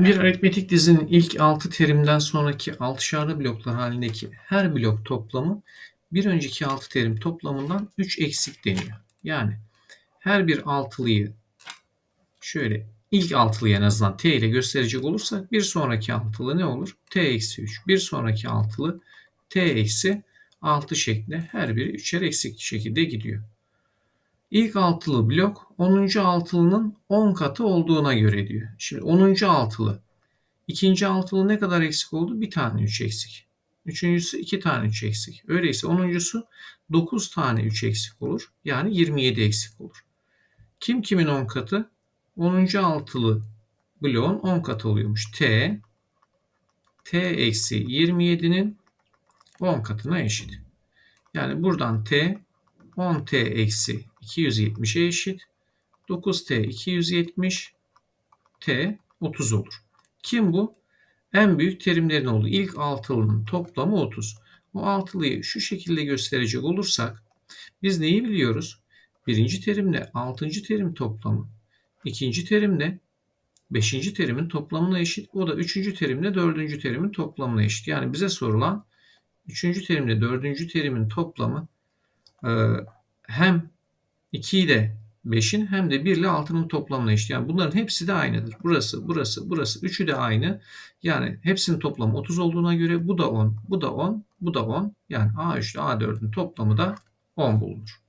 Bir aritmetik dizinin ilk 6 terimden sonraki altışarlı bloklar halindeki her blok toplamı bir önceki 6 terim toplamından 3 eksik deniyor. Yani her bir altılıyı şöyle ilk altılıyı en azından t ile gösterecek olursak bir sonraki altılı ne olur? t eksi 3. Bir sonraki altılı t eksi 6 şeklinde her biri üçer eksik şekilde gidiyor. İlk altılı blok 10. altılının 10 katı olduğuna göre diyor. Şimdi 10. altılı. ikinci altılı ne kadar eksik oldu? Bir tane 3 eksik. Üçüncüsü 2 tane 3 eksik. Öyleyse 10.sü 9 tane 3 eksik olur. Yani 27 eksik olur. Kim kimin 10 katı? 10. altılı bloğun 10 katı oluyormuş. T T eksi 27'nin 10 katına eşit. Yani buradan T 10T eksi 270'e eşit. 9T 270 T 30 olur. Kim bu? En büyük terimlerin olduğu ilk altılının toplamı 30. Bu altılıyı şu şekilde gösterecek olursak biz neyi biliyoruz? Birinci terimle altıncı terim toplamı. ikinci terimle beşinci terimin toplamına eşit. O da üçüncü terimle dördüncü terimin toplamına eşit. Yani bize sorulan üçüncü terimle dördüncü terimin toplamı hem 2 ile 5'in hem de 1 ile 6'nın toplamına eşit. Yani bunların hepsi de aynıdır. Burası, burası, burası. Üçü de aynı. Yani hepsinin toplamı 30 olduğuna göre bu da 10, bu da 10, bu da 10. Yani A3 ile A4'ün toplamı da 10 bulunur.